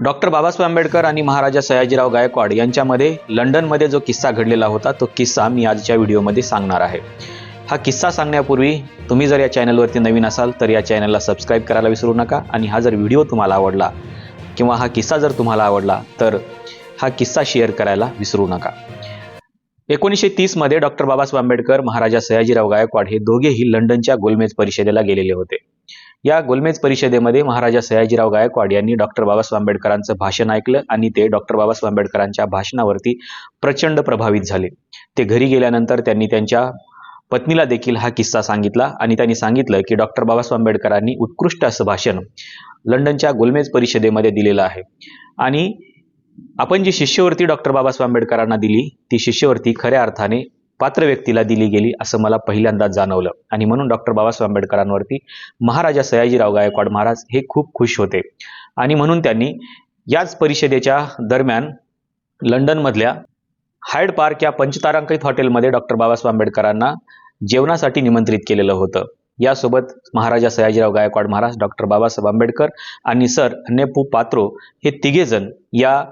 Doctor Babasaheb Ambedkar आणि महाराजा सयाजीराव गायकवाड यांच्यामध्ये लंडनमध्ये जो किस्सा घडलेला होता तो किस्सा मी आजच्या व्हिडिओमध्ये सांगणार आहे. हा किस्सा सांगण्यापूर्वी तुम्ही जर या चॅनलवरती नवीन असाल तर या चॅनलला सबस्क्राईब करायला विसरू नका आणि हा जर व्हिडिओ तुम्हाला आवडला किंवा हा किस्सा जर तुम्हाला आवडला तर हा किस्सा शेअर करायला विसरू नका. एकोणीसशे तीसमध्ये डॉक्टर बाबासाहेब आंबेडकर महाराजा सयाजीराव गायकवाड हे दोघेही लंडनच्या गोलमेज परिषदेला गेलेले होते. या गोलमेज परिषदेमध्ये महाराजा सयाजीराव गायकवाड यांनी डॉक्टर बाबासाहेब आंबेडकरांचं भाषण ऐकलं आणि ते डॉक्टर बाबासाहेब आंबेडकरांच्या भाषणावरती प्रचंड प्रभावित झाले. ते घरी गेल्यानंतर त्यांनी त्यांच्या पत्नीला देखील हा किस्सा सांगितला आणि त्यांनी सांगितलं की डॉक्टर बाबासाहेब आंबेडकरांनी उत्कृष्ट असं भाषण लंडनच्या गोलमेज परिषदेमध्ये दिलेलं आहे. आणि आपण जी शिष्यवृत्ती डॉक्टर बाबासाहेब आंबेडकरांना दिली ती शिष्यवृत्ती खऱ्या अर्थाने पात्र व्यक्तीला दिली गेली असं मला पहिल्यांदाच जाणवलं. आणि म्हणून डॉक्टर बाबासाहेब आंबेडकरांवरती महाराजा सयाजीराव गायकवाड महाराज हे खूप खुश होते. आणि म्हणून त्यांनी याच परिषदेच्या दरम्यान लंडनमधल्या हायड पार्क या पंचतारांकित हॉटेलमध्ये डॉक्टर बाबासाहेब आंबेडकरांना जेवणासाठी निमंत्रित केलेलं होतं. यासोबत महाराजा सयाजीराव गायकवाड महाराज डॉक्टर बाबासाहेब आंबेडकर आणि सर नेपू पात्रो हे तिघेजण या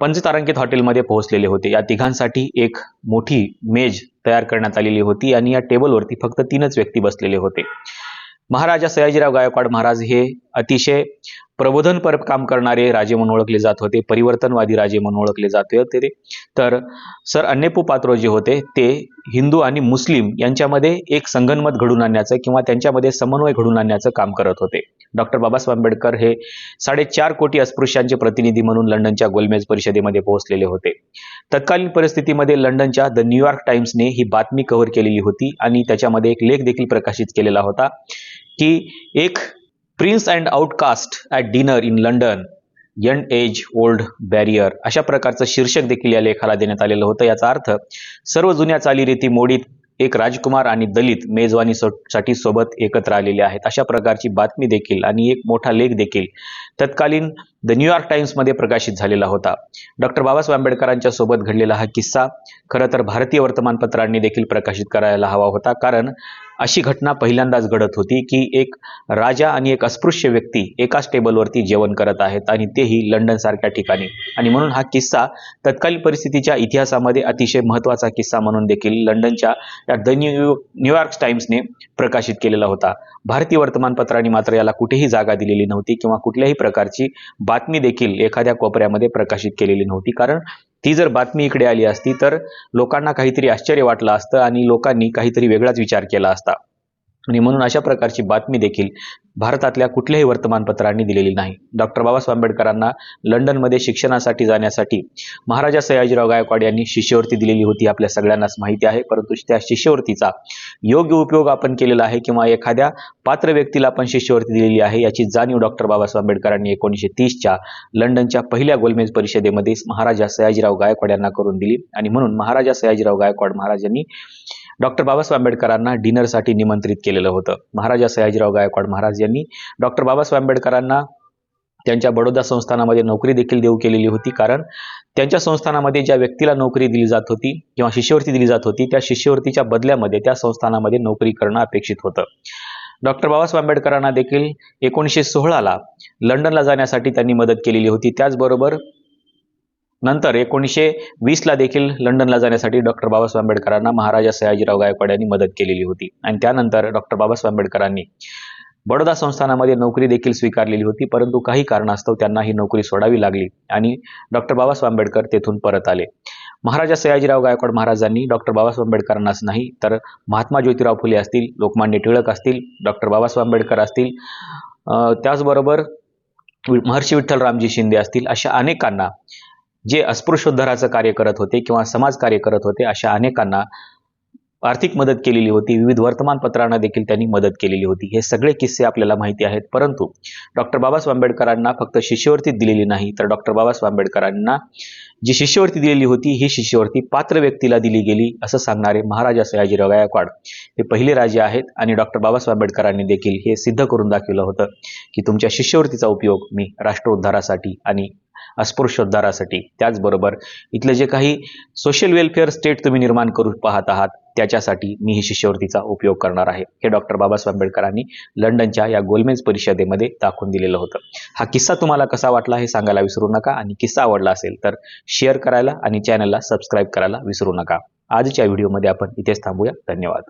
पंचतारांकित हॉटेलमध्ये पोहोचलेले होते. या तिघांसाठी एक मोठी मेज तयार करण्यात आलेली होती आणि या टेबलवरती फक्त तीनच व्यक्ती बसलेले होते. महाराजा सयाजीराव गायकवाड महाराज हे अतिशय प्रबोधनपर काम करणारे राजे म्हणून ओळखले जात होते परिवर्तनवादी राजे म्हणून ओळखले जात होते ते. तर सर अन्नेपू पात्रो जे होते ते हिंदू आणि मुस्लिम यांच्यामध्ये एक संगनमत घडून आणण्याचं किंवा त्यांच्यामध्ये समन्वय घडून आणण्याचं काम करत होते डॉक्टर बाबासाहेब आंबेडकर हे साडेचार कोटी अस्पृश्यांचे प्रतिनिधी म्हणून लंडनच्या गोलमेज परिषदेमध्ये पोहोचलेले होते तत्कालीन परिस्थितीमध्ये लंडनच्या द न्यूयॉर्क टाइम्सने ही बातमी कव्हर केलेली होती आणि त्याच्यामध्ये एक लेख देखील प्रकाशित केलेला होता की एक prince and outcast at dinner in London young age old barrier अशा प्रकारचं शीर्षक देखील या लेखाला देण्यात आलेलं होतं. याचा अर्थ सर्व जुन्या चालीरीती मोडीत एक राजकुमार आणि दलित मेजवानी सोबत एकत्र आलेले आहेत. अशा प्रकारची बातमी देखील आणि एक मोठा लेख देखील तत्कालीन द न्यूयॉर्क टाइम्समध्ये प्रकाशित झालेला होता. डॉक्टर बाबासाहेब आंबेडकरांच्या सोबत घडलेला हा किस्सा खरं तर भारतीय वर्तमानपत्रांनी देखील प्रकाशित करायला हवा होता. कारण अशी घटना पहिल्यांदाच घडत होती की एक राजा आणि एक अस्पृश्य व्यक्ती एकाच टेबलवरती जेवण करत आहेत आणि तेही लंडन सारख्या ठिकाणी. आणि म्हणून हा किस्सा तत्कालीन परिस्थितीच्या इतिहासामध्ये अतिशय महत्त्वाचा किस्सा म्हणून देखील लंडनच्या या द न्यू न्यूयॉर्क टाइम्सने प्रकाशित केलेला होता. भारतीय वर्तमानपत्रांनी मात्र याला कुठेही जागा दिलेली नव्हती किंवा कुठल्याही प्रकारची बातमी देखील एखाद्या कोपऱ्यामध्ये प्रकाशित केलेली नव्हती. कारण ती जर बातमी इकडे आली असती तर लोकांना काहीतरी आश्चर्य वाटलं असतं आणि लोकांनी काहीतरी वेगळाच विचार केला असता. आणि म्हणून अशा प्रकारची बातमी देखील भारतातल्या कुठल्याही वर्तमानपत्रांनी दिलेली नाही. डॉक्टर बाबासाहेब आंबेडकरांना लंडनमध्ये शिक्षणासाठी जाण्यासाठी महाराजा सयाजीराव गायकवाड यांनी शिष्यवृत्ती दिलेली होती आपल्या सगळ्यांनाच माहिती आहे. परंतु त्या शिष्यवृत्तीचा योग्य उपयोग आपण केलेला आहे किंवा एखाद्या पात्र व्यक्तीला आपण शिष्यवृत्ती दिलेली आहे याची जाणीव डॉक्टर बाबासाहेब आंबेडकरांनी एकोणीसशे तीसच्या लंडनच्या पहिल्या गोलमेज परिषदेमध्ये महाराजा सयाजीराव गायकवाड यांना करून दिली. आणि म्हणून महाराजा सयाजीराव गायकवाड महाराजांनी डॉक्टर बाबासाहेब आंबेडकरांना डिनरसाठी निमंत्रित केलेलं होतं. महाराजा सयाजीराव गायकवाड महाराज यांनी डॉक्टर बाबासाहेब आंबेडकरांना त्यांच्या बडोदा संस्थानामध्ये नोकरी देखील देऊ केलेली होती. कारण त्यांच्या संस्थानामध्ये ज्या व्यक्तीला नोकरी दिली जात होती किंवा शिष्यवृत्ती दिली जात होती त्या शिष्यवृत्तीच्या बदल्यामध्ये त्या संस्थानामध्ये नोकरी करणं अपेक्षित होतं. डॉक्टर बाबासाहेब आंबेडकरांना देखील एकोणीसशे सोळाला लंडनला जाण्यासाठी त्यांनी मदत केलेली होती. त्याचबरोबर नंतर एकोणीसशे वीसला देखील लंडनला जाण्यासाठी डॉक्टर बाबासाहेब आंबेडकरांना महाराजा सयाजीराव गायकवाड यांनी मदत केलेली होती. आणि त्यानंतर डॉक्टर बाबासाहेब आंबेडकरांनी बडोदा संस्थानामध्ये नोकरी देखील स्वीकारलेली होती परंतु काही कारणास्तव त्यांना ही नोकरी सोडावी लागली आणि डॉक्टर बाबासाहेब आंबेडकर तेथून परत आले. महाराजा सयाजीराव गायकवाड महाराजांनी डॉक्टर बाबासाहेब आंबेडकरांनाच नाही तर महात्मा ज्योतिराव फुले असतील लोकमान्य टिळक असतील डॉक्टर बाबासाहेब आंबेडकर असतील त्याचबरोबर महर्षी विठ्ठल रामजी शिंदे असतील अशा अनेकांना जे अस्पृश्योद्धाराचं कार्य करत होते किंवा समाज कार्य करत होते अशा अनेकांना आर्थिक मदत केलेली होती. विविध वर्तमानपत्रांना देखील त्यांनी मदत केलेली होती. हे सगळे किस्से आपल्याला माहिती आहेत. परंतु डॉक्टर बाबासाहेब आंबेडकरांना फक्त शिष्यवृत्ती दिलेली नाही तर डॉक्टर बाबासाहेब आंबेडकरांना जी शिष्यवृत्ती दिलेली होती ही शिष्यवृत्ती पात्र व्यक्तीला दिली गेली असं सांगणारे महाराजा सयाजीराव गायकवाड हे पहिले राजे आहेत आणि डॉक्टर बाबासाहेब आंबेडकरांनी देखील हे सिद्ध करून दाखवलं होतं की तुमच्या शिष्यवृत्तीचा उपयोग मी राष्ट्र उद्धारासाठी आणि अस्पृश्योद्धारासाठी. त्याचबरोबर इथलं जे काही सोशल वेलफेअर स्टेट तुम्ही निर्माण करू पाहत आहात त्याच्यासाठी मी ही शिष्यवृत्तीचा उपयोग करणार आहे. हे डॉक्टर बाबासाहेब आंबेडकरांनी लंडनच्या या गोलमेज परिषदेमध्ये दाखवून दिलेलं होतं. हा किस्सा तुम्हाला कसा वाटला हे सांगायला विसरू नका आणि किस्सा आवडला असेल तर शेअर करायला आणि चॅनलला सबस्क्राईब करायला विसरू नका. आजच्या व्हिडिओमध्ये आपण इथेच थांबूया. धन्यवाद.